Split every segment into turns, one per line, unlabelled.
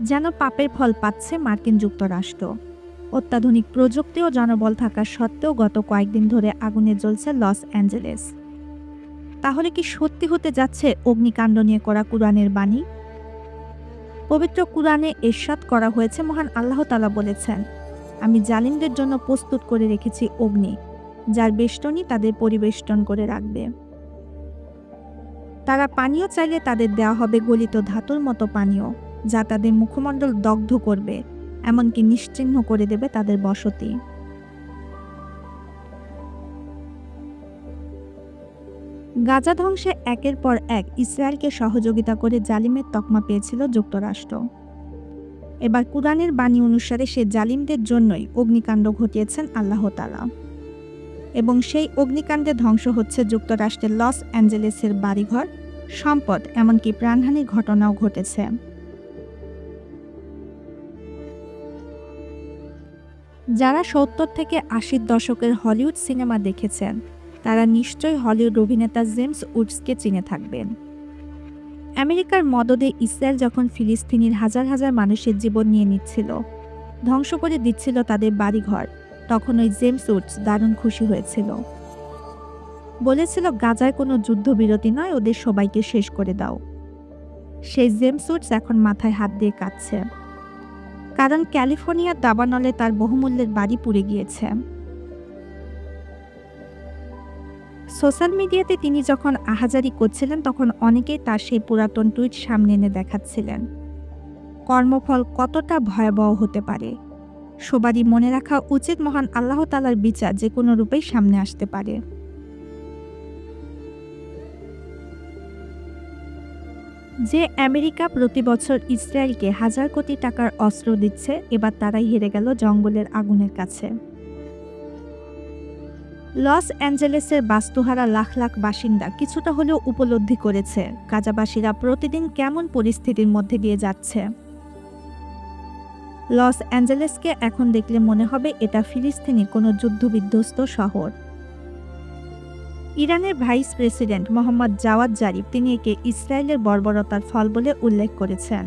যেন পাপের ফল পাচ্ছে মার্কিন যুক্তরাষ্ট্র। অত্যাধুনিক প্রযুক্তি ও জনবল থাকা সত্ত্বেও গত কয়েকদিন ধরে আগুনে জ্বলছে লস অ্যাঞ্জেলেস। তাহলে কি সত্যি হতে যাচ্ছে অগ্নিকাণ্ড নিয়ে করা কুরআনের বাণী? পবিত্র কুরআনে এরশাদ করা হয়েছে মহান আল্লাহ তালা বলেছেন, আমি জালিমদের জন্য প্রস্তুত করে রেখেছি অগ্নি, যার বেষ্টনী তাদের পরিবেষ্টন করে রাখবে। তারা পানীয় চাইলে তাদের দেওয়া হবে গলিত ধাতুর মতো পানীয়। যা তাদের মুখমণ্ডল দগ্ধ করবে, এমনকি নিশ্চিহ্ন করে দেবে তাদের বসতি। গাজা ধ্বংসে একের পর এক ইসরায়েলকে সহযোগিতা করে জালিমের তকমা পেয়েছিল যুক্তরাষ্ট্র। এবার কুরআনের বাণী অনুসারে সে জালিমদের জন্যই অগ্নিকাণ্ড ঘটিয়েছেন আল্লাহ তালা এবং সেই অগ্নিকাণ্ডে ধ্বংস হচ্ছে যুক্তরাষ্ট্রের লস অ্যাঞ্জেলেসের বাড়িঘর, সম্পদ, এমনকি প্রাণহানির ঘটনাও ঘটেছে। যারা সত্তর থেকে আশির দশকের হলিউড সিনেমা দেখেছেন, তারা নিশ্চয়ই হলিউড অভিনেতা জেমস উডসকে চিনে থাকবেন। আমেরিকার মদদে ইসরায়েল যখন ফিলিস্তিনির হাজার হাজার মানুষের জীবন নিয়ে নিচ্ছিল, ধ্বংস করে দিচ্ছিল তাদের বাড়িঘর, তখন ওই জেমস উডস দারুণ খুশি হয়েছিল। বলেছিল, গাজায় কোনো যুদ্ধবিরতি নয়, ওদের সবাইকে শেষ করে দাও। সেই জেমস উডস এখন মাথায় হাত দিয়ে কাঁদছে। কারণ ক্যালিফোর্নিয়ার দাবানলে তার বহুমূল্যের বাড়ি পুড়ে গিয়েছে। সোশ্যাল মিডিয়াতে তিনি যখন আহাজারি করছিলেন, তখন অনেকেই তার সেই পুরাতন টুইট সামনে এনে দেখাচ্ছিলেন। কর্মফল কতটা ভয়াবহ হতে পারে? সবারই মনে রাখা উচিত মহান আল্লাহ তালার বিচার যে কোনো রূপেই সামনে আসতে পারে। যে আমেরিকা প্রতি বছর ইসরায়েলকে হাজার কোটি টাকার অস্ত্র দিচ্ছে, এবার তারাই হেরে গেল জঙ্গলের আগুনের কাছে। লস অ্যাঞ্জেলেসের বাস্তুহারা লাখ লাখ বাসিন্দা কিছুটা হলেও উপলব্ধি করেছে, গাজাবাসীরা প্রতিদিন কেমন পরিস্থিতির মধ্যে দিয়ে যাচ্ছে। লস অ্যাঞ্জেলেসকে এখন দেখলে মনে হবে এটা ফিলিস্তিনি কোনো যুদ্ধবিধ্বস্ত শহর। ইরানের vice president Mohammad Javad Zarif তিনি একে ইসরায়েলের বর্বরতার ফল বলে উল্লেখ করেছেন।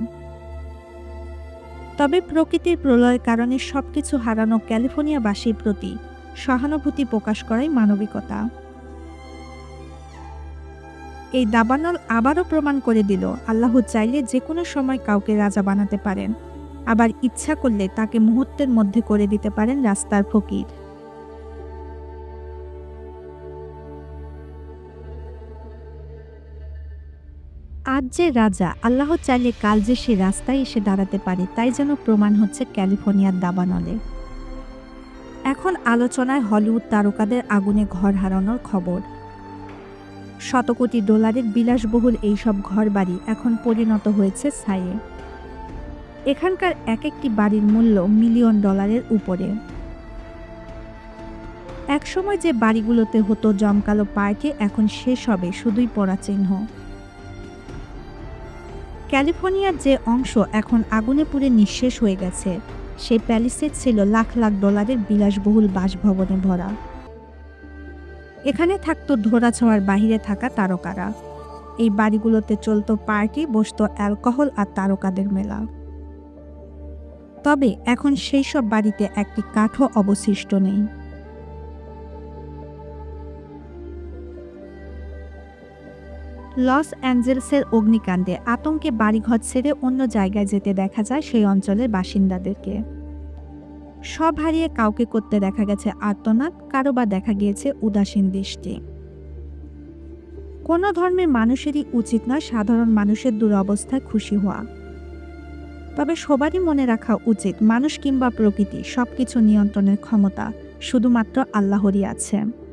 তবে প্রকৃতির প্রলয়ের কারণে সবকিছু হারানো ক্যালিফোর্নিয়াবাসীর প্রতি সহানুভূতি প্রকাশ করাই মানবিকতা। এই দাবানল আবারও প্রমাণ করে দিল, আল্লাহ চাইলে যে কোনো সময় কাউকে রাজা বানাতে পারেন। আবার ইচ্ছা করলে তাকে মুহূর্তের মধ্যে করে দিতে পারেন রাস্তার ফকির। যে রাজা, আল্লাহ চাইলে কাল যে সে রাস্তায় এসে দাঁড়াতে পারে, তাই যেন প্রমাণ হচ্ছে ক্যালিফোর্নিয়ার দাবানলে। এখন আলোচনায় হলিউড তারকাদের আগুনে ঘর হারানোর খবর। শতকোটি ডলারের বিলাসবহুল এইসব ঘরবাড়ি এখন পরিণত হয়েছে ছায়ে এখানকার এক একটি বাড়ির মূল্য মিলিয়ন ডলারের উপরে। একসময় যে বাড়িগুলোতে হতো জমকালো পার্কে, এখন শেষ হবে শুধুই পড়া চিহ্ন ক্যালিফোর্নিয়ার যে অংশ এখন আগুনে পুড়ে নিঃশেষ হয়ে গেছে, সেই প্যালিসেট ছিল লাখ লাখ ডলারের বিলাসবহুল বাসভবনে ভরা। এখানে থাকতো ধরাছোঁয়ার বাহিরে থাকা তারকারা। এই বাড়িগুলোতে চলতো পার্টি, বসতো অ্যালকোহল আর তারকাদের মেলা। তবে এখন সেই সব বাড়িতে একটি কাঠও অবশিষ্ট নেই। লস অ্যাঞ্জেলসের অগ্নিকাণ্ডে আতঙ্কে বাড়িঘর ছেড়ে অন্য জায়গায় যেতে দেখা যায় সেই অঞ্চলের বাসিন্দাদেরকে। সব হারিয়ে কাউকে করতে দেখা গেছে আর্তনাদ, কারও বা দেখা গিয়েছে উদাসীন দৃষ্টি। কোনো ধর্মের মানুষেরই উচিত নয় সাধারণ মানুষের দুরবস্থায় খুশি হওয়া। তবে সবারই মনে রাখা উচিত, মানুষ কিংবা প্রকৃতি, সবকিছু নিয়ন্ত্রণের ক্ষমতা শুধুমাত্র আল্লাহরই আছে।